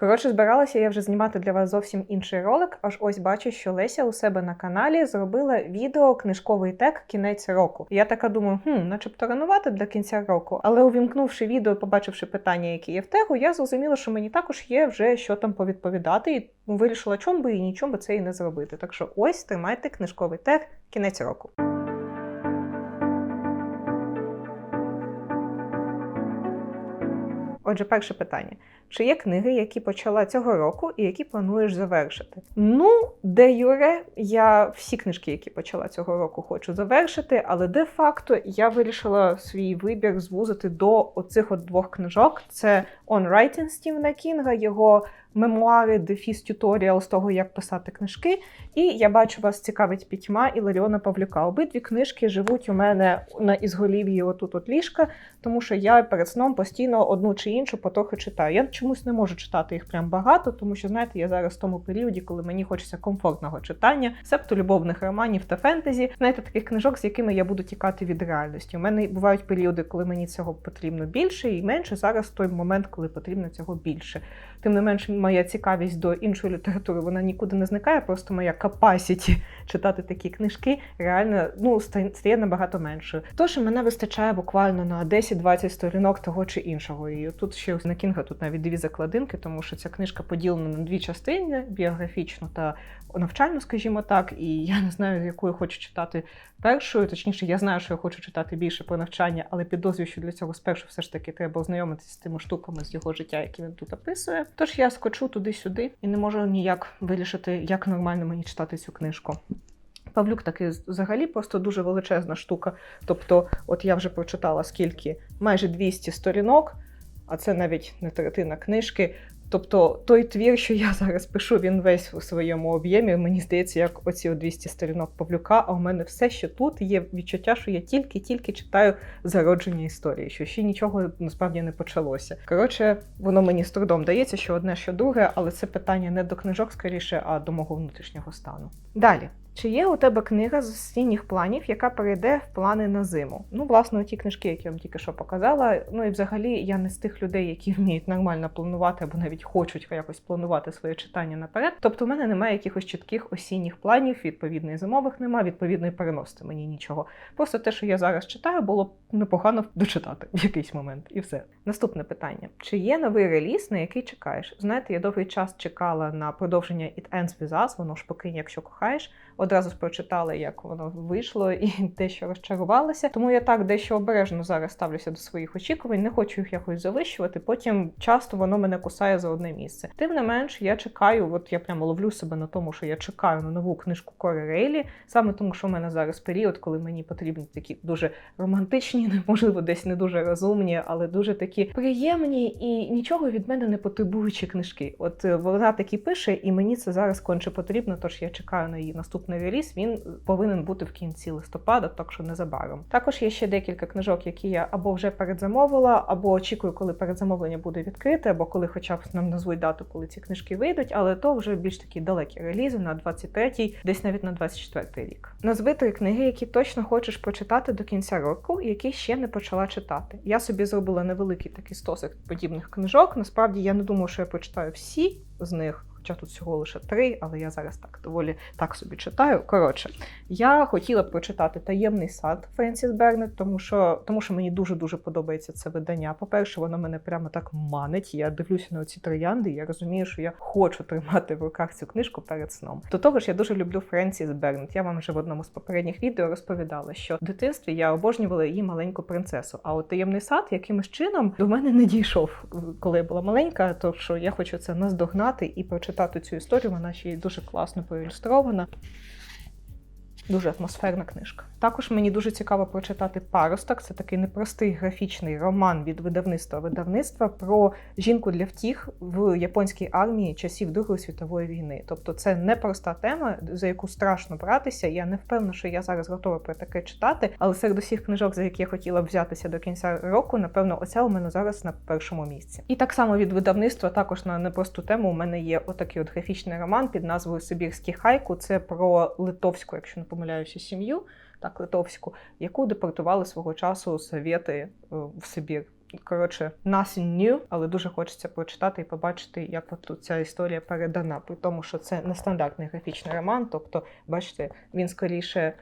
Коротше, збиралася я вже знімати для вас зовсім інший ролик. Аж ось бачу, що Леся у себе на каналі зробила відео книжковий тег кінець року. Я така думаю, хм, начебто ранувати для кінця року. Але увімкнувши відео, побачивши питання, які є в тегу, я зрозуміла, що мені також є вже що там повідповідати, і вирішила, чому би і нічому би це і не зробити. Так що ось тримайте книжковий тег кінець року. Отже, перше питання: чи є книги, які почала цього року і які плануєш завершити? Ну, де Юре, я всі книжки, які почала цього року, хочу завершити, але де-факто я вирішила свій вибір звузити до оцих от двох книжок: це On Writing Стівена Кінга, його мемуари, дефіс тюторіал з того, як писати книжки. І я бачу, вас цікавить пітьма і Ларіона Павлюка. Обидві книжки живуть у мене на ізголів'ї отут от ліжка, тому що я перед сном постійно одну чи іншу потрохи читаю. Я чомусь не можу читати їх прям багато, тому що знаєте, я зараз в тому періоді, коли мені хочеться комфортного читання, себто любовних романів та фентезі, знаєте, таких книжок, з якими я буду тікати від реальності. У мене бувають періоди, коли мені цього потрібно більше і менше. Зараз той момент, коли потрібно цього більше. Тим не менше, моя цікавість до іншої літератури вона нікуди не зникає. Просто моя капасіті читати такі книжки реально ну стає набагато меншою. Тож мене вистачає буквально на 10-20 сторінок того чи іншого. І тут ще на Кінга тут навіть дві закладинки, тому що ця книжка поділена на дві частини біографічну та навчальну, скажімо так. І я не знаю, з якою хочу читати першою. Точніше, я знаю, що я хочу читати більше про навчання, але підозрюю, що для цього спершу все ж таки треба ознайомитися з тими штуками з його життя, які він тут описує. Тож я скочу туди-сюди і не можу ніяк вирішити, як нормально мені читати цю книжку. Павлюк таки взагалі просто дуже величезна штука. Тобто, от я вже прочитала скільки майже 200 сторінок, а це навіть не третина книжки. Тобто той твір, що я зараз пишу, він весь у своєму об'ємі. Мені здається, як оці 200 сторінок Павлюка. А у мене все, що тут є відчуття, що я тільки-тільки читаю зародження історії, що ще нічого насправді не почалося. Коротше, воно мені з трудом дається, що одне, що друге, але це питання не до книжок скоріше, а до мого внутрішнього стану. Далі. Чи є у тебе книга з осінніх планів, яка перейде в плани на зиму? Ну, власне, ті книжки, які я вам тільки що показала. Ну і взагалі я не з тих людей, які вміють нормально планувати або навіть хочуть якось планувати своє читання наперед. Тобто, в мене немає якихось чітких осінніх планів, відповідно, зимових немає, відповідно, і переносити мені нічого. Просто те, що я зараз читаю, було б непогано дочитати в якийсь момент, і все. Наступне питання: чи є новий реліз, на який чекаєш? Знаєте, я довгий час чекала на продовження It Ends With Us, воно ж покинь, якщо кохаєш одразу ж прочитала, як воно вийшло, і дещо розчарувалася. Тому я так дещо обережно зараз ставлюся до своїх очікувань, не хочу їх якось завищувати. Потім часто воно мене кусає за одне місце. Тим не менш, я чекаю, от я прямо ловлю себе на тому, що я чекаю на нову книжку Кори Рейлі, саме тому, що в мене зараз період, коли мені потрібні такі дуже романтичні, можливо, десь не дуже розумні, але дуже такі приємні і нічого від мене не потребуючі книжки. От е, вона такі пише, і мені це зараз конче потрібно. Тож я чекаю на її наступний реліз він повинен бути в кінці листопада, так що незабаром. Також є ще декілька книжок, які я або вже передзамовила, або очікую, коли передзамовлення буде відкрите, або коли, хоча б нам назвуть дату, коли ці книжки вийдуть, але то вже більш такі далекі релізи на 23-й, десь навіть на 24-й рік. Назви три книги, які точно хочеш прочитати до кінця року, які ще не почала читати. Я собі зробила невеликий такий стосик подібних книжок. Насправді я не думаю, що я прочитаю всі з них хоча тут всього лише три, але я зараз так доволі так собі читаю. Коротше, я хотіла б прочитати таємний сад Френсіс Бернет, тому що тому що мені дуже-дуже подобається це видання. По-перше, воно мене прямо так манить. Я дивлюся на ці троянди, я розумію, що я хочу тримати в руках цю книжку перед сном. До того ж, я дуже люблю Френсіс Бернет. Я вам вже в одному з попередніх відео розповідала, що в дитинстві я обожнювала її маленьку принцесу. А от таємний сад якимось чином до мене не дійшов, коли я була маленька, то що я хочу це наздогнати і прочитати читати цю історію, вона ще й дуже класно проілюстрована. Дуже атмосферна книжка. Також мені дуже цікаво прочитати паросток. Це такий непростий графічний роман від видавництва видавництва про жінку для втіх в японській армії часів Другої світової війни. Тобто, це непроста тема, за яку страшно братися. Я не впевнена, що я зараз готова про таке читати. Але серед усіх книжок, за які я хотіла взятися до кінця року, напевно, оця у мене зараз на першому місці. І так само від видавництва, також на непросту тему, у мене є отакий от графічний роман під назвою Сибірський хайку. Це про литовську, якщо не помиляюся, сім'ю так литовську, яку депортували свого часу совєти е, в Сибір. Коротше, nothing new, але дуже хочеться прочитати і побачити, як от тут ця історія передана. При тому, що це нестандартний графічний роман. Тобто, бачите, він скоріше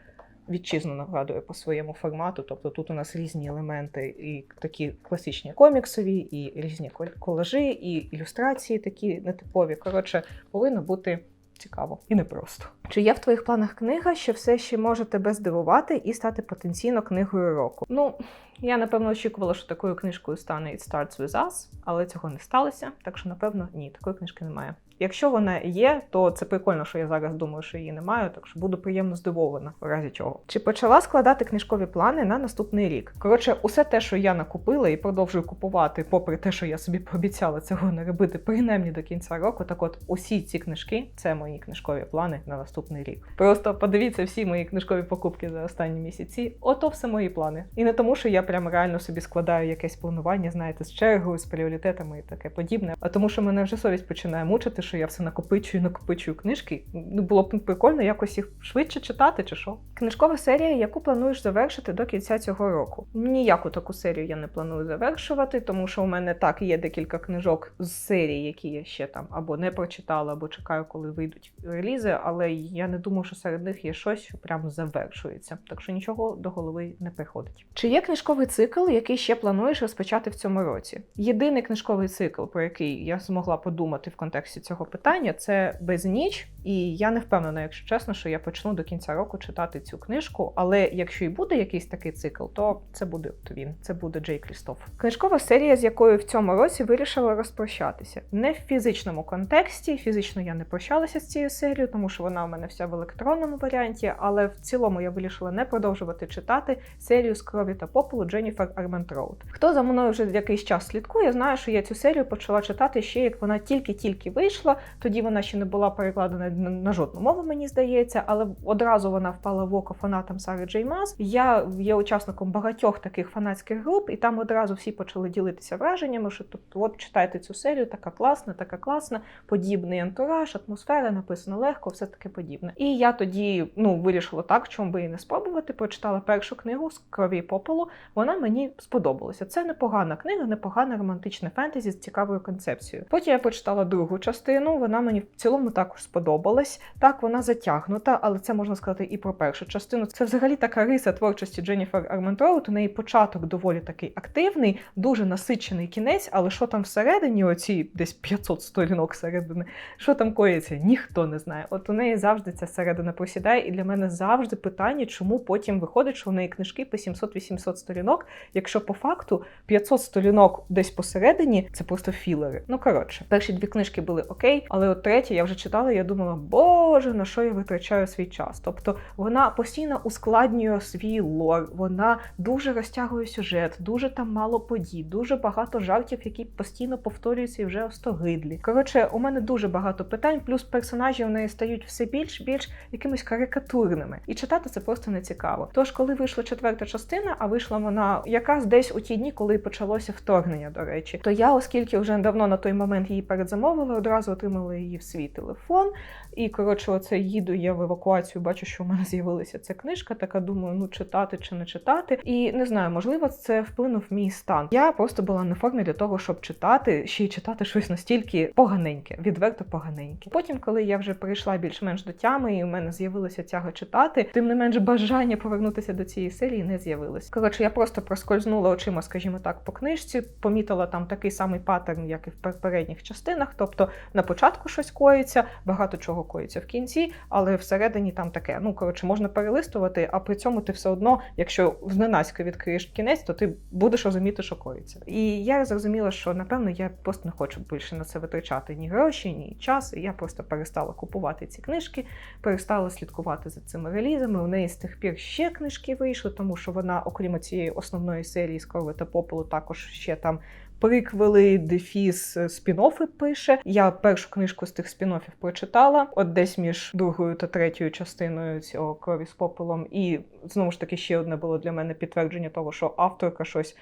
вітчизну нагадує по своєму формату. Тобто тут у нас різні елементи, і такі класичні коміксові, і різні кол- колажі, і ілюстрації такі нетипові. Коротше, повинно бути. Цікаво і непросто. Чи є в твоїх планах книга, що все ще може тебе здивувати і стати потенційно книгою року? Ну, я напевно очікувала, що такою книжкою стане It Starts With Us, але цього не сталося, так що, напевно, ні, такої книжки немає. Якщо вона є, то це прикольно, що я зараз думаю, що її немає, так що буду приємно здивована, в разі чого. Чи почала складати книжкові плани на наступний рік? Коротше, усе те, що я накупила і продовжую купувати, попри те, що я собі пообіцяла цього не робити, принаймні до кінця року. Так от усі ці книжки це мої книжкові плани на наступний рік. Просто подивіться всі мої книжкові покупки за останні місяці. Ото все мої плани. І не тому, що я прям реально собі складаю якесь планування, знаєте, з чергою, з пріоритетами і таке подібне. А тому, що мене вже совість починає мучити, що я все накопичую, накопичую книжки. Ну було б прикольно якось їх швидше читати, чи що. Книжкова серія, яку плануєш завершити до кінця цього року. Ніяку таку серію я не планую завершувати, тому що у мене так є декілька книжок з серії, які я ще там або не прочитала, або чекаю, коли вийдуть релізи. Але я не думаю, що серед них є щось, що прямо завершується. Так що нічого до голови не приходить. Чи є книжковий цикл, який ще плануєш розпочати в цьому році? Єдиний книжковий цикл, про який я змогла подумати в контексті цього питання, це безніч. І я не впевнена, якщо чесно, що я почну до кінця року читати цю книжку. Але якщо і буде якийсь такий цикл, то це буде от він, це буде Джей Крістоф. Книжкова серія, з якою в цьому році вирішила розпрощатися. Не в фізичному контексті. Фізично я не прощалася з цією серією, тому що вона у мене вся в електронному варіанті. Але в цілому я вирішила не продовжувати читати серію з крові та попелу Дженніфер Арментроуд. Хто за мною вже якийсь час слідкує, знає, що я цю серію почала читати ще як вона тільки-тільки вийшла. Тоді вона ще не була перекладена на, жодну мову, мені здається, але одразу вона впала в око фанатам Сари Джей Мас. Я є учасником багатьох таких фанатських груп, і там одразу всі почали ділитися враженнями, що тобто, от читайте цю серію, така класна, така класна, подібний антураж, атмосфера, написано легко, все таке подібне. І я тоді ну вирішила так, чому би і не спробувати. Прочитала першу книгу з крові попелу. Вона мені сподобалася. Це непогана книга, непогане романтичне фентезі з цікавою концепцією. Потім я прочитала другу частину. Вона мені в цілому також сподобалась. Так, вона затягнута, але це можна сказати і про першу частину. Це взагалі така риса творчості Дженніфер Арментроуд. У неї початок доволі такий активний, дуже насичений кінець, але що там всередині, оці десь 500 сторінок середини, що там коїться, ніхто не знає. От у неї завжди ця середина просідає, і для мене завжди питання, чому потім виходить, що в неї книжки по 700-800 сторінок, якщо по факту 500 сторінок десь посередині це просто філери. Ну коротше, перші дві книжки були окей, але от третя я вже читала. Я думала, боже, на що я витрачаю свій час? Тобто вона постійно ускладнює свій лор, вона дуже розтягує сюжет, дуже там мало подій, дуже багато жартів, які постійно повторюються і вже остогидлі. Коротше, у мене дуже багато питань, плюс персонажі в неї стають все більш більш якимись карикатурними, і читати це просто не цікаво. Тож, коли вийшла четверта частина, а вийшла вона якраз десь у ті дні, коли почалося вторгнення, до речі, то я, оскільки вже давно на той момент її передзамовила, одразу отримала її в свій телефон. І коротше, оце їду я в евакуацію, бачу, що в мене з'явилася ця книжка. Така думаю, ну читати чи не читати. І не знаю, можливо, це вплинув мій стан. Я просто була на формі для того, щоб читати, ще й читати щось настільки поганеньке, відверто поганеньке. Потім, коли я вже прийшла більш-менш до тями, і в мене з'явилася тяга читати, тим не менш бажання повернутися до цієї серії не з'явилось. Коротше, я просто проскользнула очима, скажімо так, по книжці, помітила там такий самий паттерн, як і в попередніх частинах. Тобто на початку щось коїться, багато чого коїться в кінці, але всередині там таке. Ну коротше, можна перелистувати, а при цьому ти все одно, якщо зненацька відкриєш кінець, то ти будеш розуміти, що коїться. І я зрозуміла, що напевно я просто не хочу більше на це витрачати ні гроші, ні час. І я просто перестала купувати ці книжки, перестала слідкувати за цими релізами. У неї з тих пір ще книжки вийшли, тому що вона, окрім цієї основної серії крови та попелу, також ще там. Приквели, дефіс, спін-оффи пише. Я першу книжку з тих спін-оффів прочитала, от десь між другою та третьою частиною цього крові з попелом. І знову ж таки ще одне було для мене підтвердження того, що авторка щось.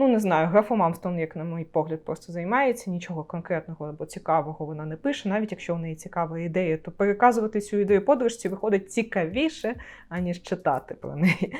Ну, не знаю, графомамством, як на мій погляд, просто займається, нічого конкретного або цікавого вона не пише. Навіть якщо в неї цікава ідея, то переказувати цю ідею подружці виходить цікавіше, аніж читати про неї.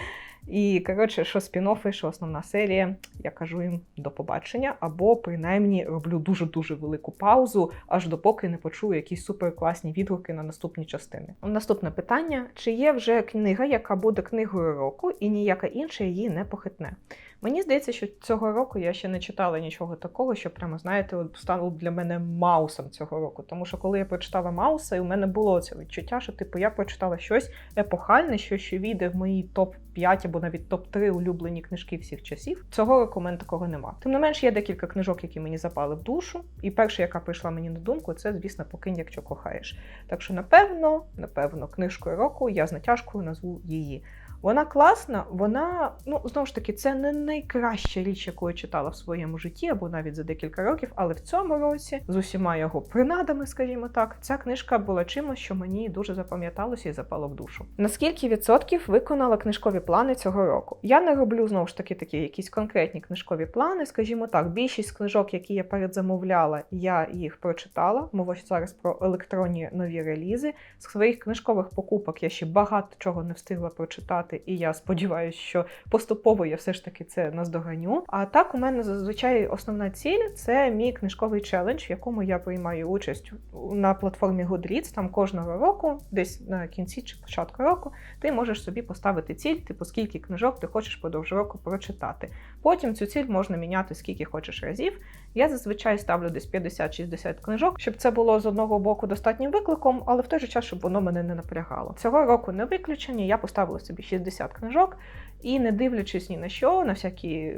І коротше, що спін-оффи, що основна серія, я кажу їм до побачення, або принаймні роблю дуже дуже велику паузу, аж допоки не почую якісь суперкласні відгуки на наступні частини. Наступне питання: чи є вже книга, яка буде книгою року, і ніяка інша її не похитне? Мені здається, що цього року я ще не читала нічого такого, що прямо знаєте, стало для мене маусом цього року. Тому що коли я прочитала Мауса, і у мене було це відчуття, що типу я прочитала щось епохальне, що ще війде в мої топ 5 або навіть топ 3 улюблені книжки всіх часів. Цього року мене такого нема. Тим не менш, є декілька книжок, які мені запали в душу. І перша, яка прийшла мені на думку, це, звісно, покинь, якщо кохаєш. Так що, напевно, напевно, книжкою року я з натяжкою назву її. Вона класна, вона, ну знову ж таки, це не найкраща річ, яку я читала в своєму житті, або навіть за декілька років. Але в цьому році, з усіма його принадами, скажімо так, ця книжка була чимось, що мені дуже запам'яталося і запало в душу. Наскільки відсотків виконала книжкові плани цього року? Я не роблю знову ж таки такі якісь конкретні книжкові плани. Скажімо так, більшість книжок, які я передзамовляла, я їх прочитала. Мова зараз про електронні нові релізи. З своїх книжкових покупок я ще багато чого не встигла прочитати, і я сподіваюся, що поступово я все ж таки це наздоганю. А так, у мене зазвичай основна ціль це мій книжковий челендж, в якому я приймаю участь на платформі Goodreads. Там кожного року, десь на кінці чи початку року, ти можеш собі поставити ціль, типу скільки книжок ти хочеш подовж року прочитати. Потім цю ціль можна міняти скільки хочеш разів. Я зазвичай ставлю десь 50-60 книжок, щоб це було з одного боку достатнім викликом, але в той же час, щоб воно мене не напрягало. Цього року не виключення. Я поставила собі 60 книжок і, не дивлячись ні на що, на всякі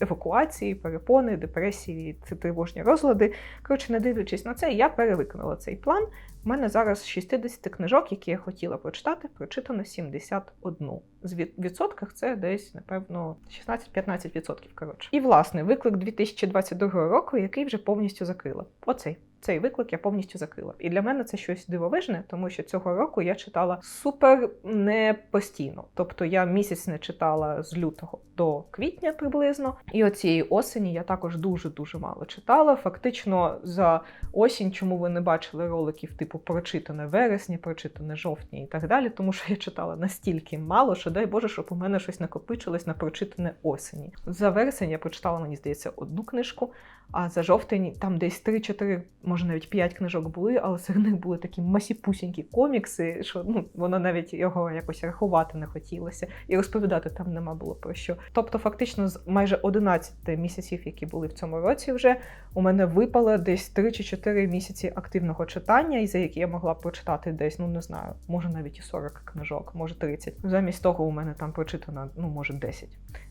евакуації, перепони, депресії, тривожні розлади. Коротше, не дивлячись на це, я перевиконала цей план. У мене зараз з 60 книжок, які я хотіла прочитати, прочитано 71. З відсотках це десь, напевно, 16-15%. Коротше. І, власне, виклик 2022 року, який вже повністю закрила. Оцей. Цей виклик я повністю закрила. І для мене це щось дивовижне, тому що цього року я читала супер не постійно. Тобто я місяць не читала з лютого до квітня приблизно. І оцієї осені я також дуже-дуже мало читала. Фактично за осінь, чому ви не бачили роликів, типу прочитане вересні, прочитане жовтні і так далі, тому що я читала настільки мало, що дай Боже, щоб у мене щось накопичилось на прочитане осені. За вересень я прочитала, мені здається, одну книжку. А за жовтень там десь 3-4, може навіть 5 книжок були, але серед них були такі масіпусінькі комікси, що ну воно навіть його якось рахувати не хотілося, і розповідати там нема було про що. Тобто, фактично, з майже 11 місяців, які були в цьому році, вже у мене випало десь 3 чи 4 місяці активного читання, і за які я могла прочитати десь, ну не знаю, може навіть і 40 книжок, може 30. Замість того, у мене там прочитано, ну може 10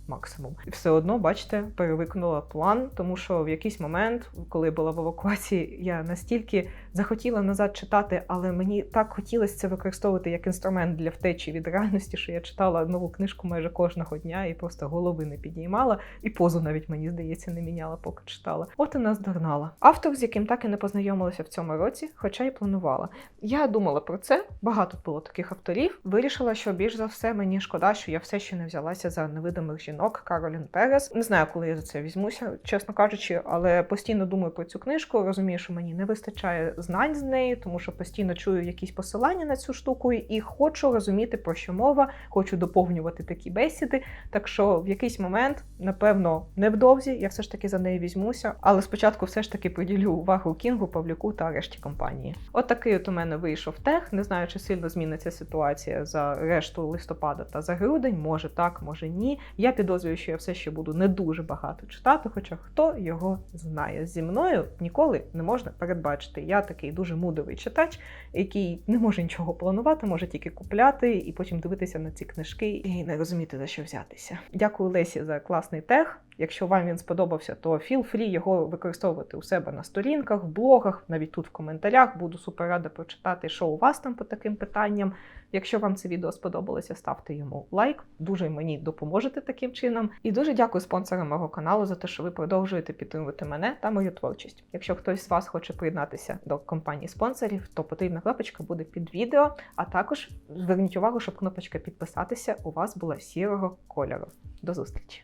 максимум. І все одно, бачите, перевиконала план, тому що в якийсь момент, коли була в евакуації, я настільки захотіла назад читати, але мені так хотілося це використовувати як інструмент для втечі від реальності, що я читала нову книжку майже кожного дня і просто голови не підіймала, і позу навіть мені здається не міняла, поки читала. От і наздогнала. Автор, з яким так і не познайомилася в цьому році, хоча й планувала. Я думала про це. Багато було таких авторів. Вирішила, що більш за все мені шкода, що я все ще не взялася за невидимих жінок Каролін Перес. Не знаю, коли я за це візьмуся, чесно кажучи, але постійно думаю про цю книжку. Розумію, що мені не вистачає знань з неї, тому що постійно чую якісь посилання на цю штуку і хочу розуміти, про що мова, хочу доповнювати такі бесіди. Так що в якийсь момент, напевно, невдовзі я все ж таки за неї візьмуся, але спочатку все ж таки приділю увагу Кінгу, Павлюку та решті компанії. От такий от у мене вийшов тех. Не знаю, чи сильно зміниться ситуація за решту листопада та за грудень. Може так, може ні. Я підозрюю, що я все ще буду не дуже багато читати, хоча хто його знає. Зі мною ніколи не можна передбачити. Я такий дуже мудовий читач, який не може нічого планувати, може тільки купляти і потім дивитися на ці книжки і не розуміти за що взятися. Дякую Лесі за класний тех. Якщо вам він сподобався, то feel free його використовувати у себе на сторінках, в блогах, навіть тут в коментарях. Буду супер рада прочитати, що у вас там по таким питанням. Якщо вам це відео сподобалося, ставте йому лайк. Дуже мені допоможете таким чином. І дуже дякую спонсорам мого каналу за те, що ви продовжуєте підтримувати мене та мою творчість. Якщо хтось з вас хоче приєднатися до компанії спонсорів, то потрібна кнопочка буде під відео. А також зверніть увагу, щоб кнопочка підписатися у вас була сірого кольору. До зустрічі!